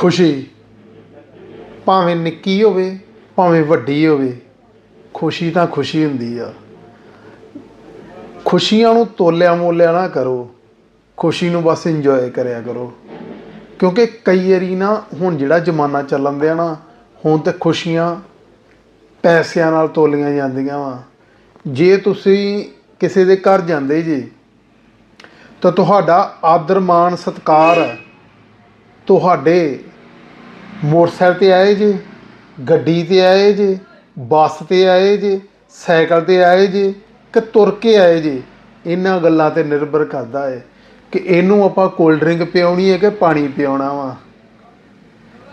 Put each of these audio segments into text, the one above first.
ਖੁਸ਼ੀ। ਭਾਵੇਂ ਨਿੱਕੀ ਹੋਵੇ, ਭਾਵੇਂ ਵੱਡੀ ਹੋਵੇ, ਖੁਸ਼ੀ ਤਾਂ ਖੁਸ਼ੀ ਹੁੰਦੀ ਆ। ਖੁਸ਼ੀਆਂ ਨੂੰ ਤੋਲਿਆ ਮੋਲਿਆ ਨਾ ਕਰੋ। ਖੁਸ਼ੀ ਨੂੰ ਬਸ ਇੰਜੋਏ ਕਰਿਆ ਕਰੋ। ਕਿਉਂਕਿ ਕਈ ਵਾਰੀ ਨਾ, ਹੁਣ ਜਿਹੜਾ ਜ਼ਮਾਨਾ ਚੱਲਣ ਦਿਆ ਨਾ, ਹੁਣ ਤੇ ਖੁਸ਼ੀਆਂ ਪੈਸਿਆਂ ਨਾਲ ਤੋਲੀਆਂ ਜਾਂਦੀਆਂ ਵਾ। ਜੇ ਤੁਸੀਂ ਕਿਸੇ ਦੇ ਘਰ ਜਾਂਦੇ ਜੀ, ਤਾਂ ਤੁਹਾਡਾ ਆਦਰ ਮਾਣ ਸਤਿਕਾਰ ਤੁਹਾਡੇ ਮੋਟਰਸਾਈਕਲ ਤੇ ਆਏ ਜੇ, ਗੱਡੀ ਤੇ ਆਏ ਜੇ, ਬੱਸ ਤੇ ਆਏ ਜੇ, ਸਾਈਕਲ ਤੇ ਆਏ ਜੇ ਕਿ ਤੁਰ ਕੇ ਆਏ ਜੇ, ਇਹਨਾਂ ਗੱਲਾਂ ਤੇ ਨਿਰਭਰ ਕਰਦਾ ਹੈ ਕਿ ਇਹਨੂੰ ਆਪਾਂ ਕੋਲਡ ਡਰਿੰਕ ਪਿਆਉਣੀ ਹੈ ਕਿ ਪਾਣੀ ਪਿਆਉਣਾ ਵਾ।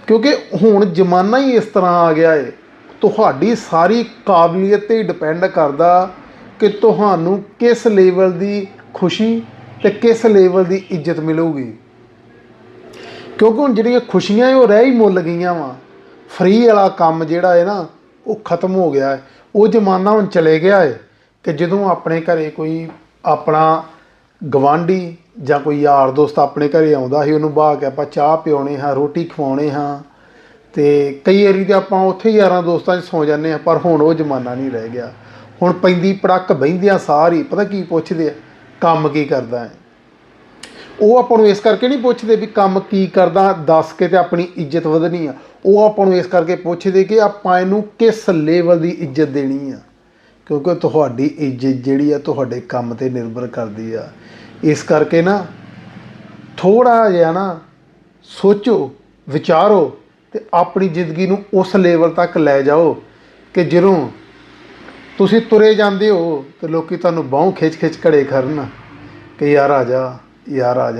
ਕਿਉਂਕਿ ਹੁਣ ਜ਼ਮਾਨਾ ਹੀ ਇਸ ਤਰ੍ਹਾਂ ਆ ਗਿਆ ਹੈ ਤੁਹਾਡੀ ਸਾਰੀ ਕਾਬਲੀਅਤ ਤੇ ਡਿਪੈਂਡ ਕਰਦਾ ਕਿ ਤੁਹਾਨੂੰ ਕਿਸ ਲੈਵਲ ਦੀ ਖੁਸ਼ੀ ਤੇ ਕਿਸ ਲੈਵਲ ਦੀ ਇੱਜ਼ਤ ਮਿਲੂਗੀ। ਕਿਉਂਕਿ ਹੁਣ ਜਿਹੜੀਆਂ ਖੁਸ਼ੀਆਂ ਹੈ ਉਹ ਰਹਿ ਹੀ ਮੁੱਲ ਗਈਆਂ ਵਾ। ਫਰੀ ਵਾਲਾ ਕੰਮ ਜਿਹੜਾ ਹੈ ਨਾ, ਉਹ ਖਤਮ ਹੋ ਗਿਆ ਹੈ। ਉਹ ਜ਼ਮਾਨਾ ਹੁਣ ਚਲੇ ਗਿਆ ਹੈ ਕਿ ਜਦੋਂ ਆਪਣੇ ਘਰੇ ਕੋਈ ਆਪਣਾ ਗਵਾਂਢੀ ਜਾਂ ਕੋਈ ਯਾਰ ਦੋਸਤ ਆਪਣੇ ਘਰੇ ਆਉਂਦਾ ਸੀ, ਉਹਨੂੰ ਬਾਹ ਕੇ ਆਪਾਂ ਚਾਹ ਪਿਉਣੇ ਹਾਂ, ਰੋਟੀ ਖਵਾਉਣੇ ਹਾਂ। ਤੇ ਕਈ ਵਾਰੀ ਤੇ ਆਪਾਂ ਉੱਥੇ ਯਾਰਾਂ ਦੋਸਤਾਂ 'ਚ ਸੌ ਜਾਂਦੇ ਆ ਪਰ ਹੁਣ ਉਹ ਜ਼ਮਾਨਾ ਨਹੀਂ ਰਹਿ ਗਿਆ। ਹੁਣ ਪੈਂਦੀ ਪੜਕ ਬਹਿੰਦਿਆਂ ਸਾਰੀ ਪਤਾ ਕੀ ਪੁੱਛਦੇ ਆ, ਕੰਮ ਕੀ ਕਰਦਾ ਹੈ? ਉਹ ਆਪਾਂ ਨੂੰ ਇਸ ਕਰਕੇ ਨਹੀਂ ਪੁੱਛਦੇ ਵੀ ਕੰਮ ਕੀ ਕਰਦਾ, ਦੱਸ ਕੇ ਤੇ ਆਪਣੀ ਇੱਜ਼ਤ ਵਧਣੀ ਆ। ਉਹ ਆਪਾਂ ਨੂੰ ਇਸ ਕਰਕੇ ਪੁੱਛਦੇ ਕਿ ਆਪਾਂ ਇਹਨੂੰ ਕਿਸ ਲੈਵਲ ਦੀ ਇੱਜ਼ਤ ਦੇਣੀ ਆ। ਕਿਉਂਕਿ ਤੁਹਾਡੀ ਇੱਜ਼ਤ ਜਿਹੜੀ ਆ, ਤੁਹਾਡੇ ਕੰਮ ਤੇ ਨਿਰਭਰ ਕਰਦੀ ਆ। ਇਸ ਕਰਕੇ ਨਾ ਥੋੜਾ ਜਿਹਾ ਨਾ ਸੋਚੋ, ਵਿਚਾਰੋ ਤੇ ਆਪਣੀ ਜ਼ਿੰਦਗੀ ਨੂੰ ਉਸ ਲੈਵਲ ਤੱਕ ਲੈ ਜਾਓ ਕਿ ਜਦੋਂ ਤੁਸੀਂ ਤੁਰੇ ਜਾਂਦੇ ਹੋ ਤੇ ਲੋਕੀ ਤੁਹਾਨੂੰ ਬਾਹੋਂ ਖਿੱਚ ਖਿੱਚ ਘੜੇ ਕਰਨ ਕਿ ਯਾਰ ਆ ਜਾ। ਯਾਰ ਆ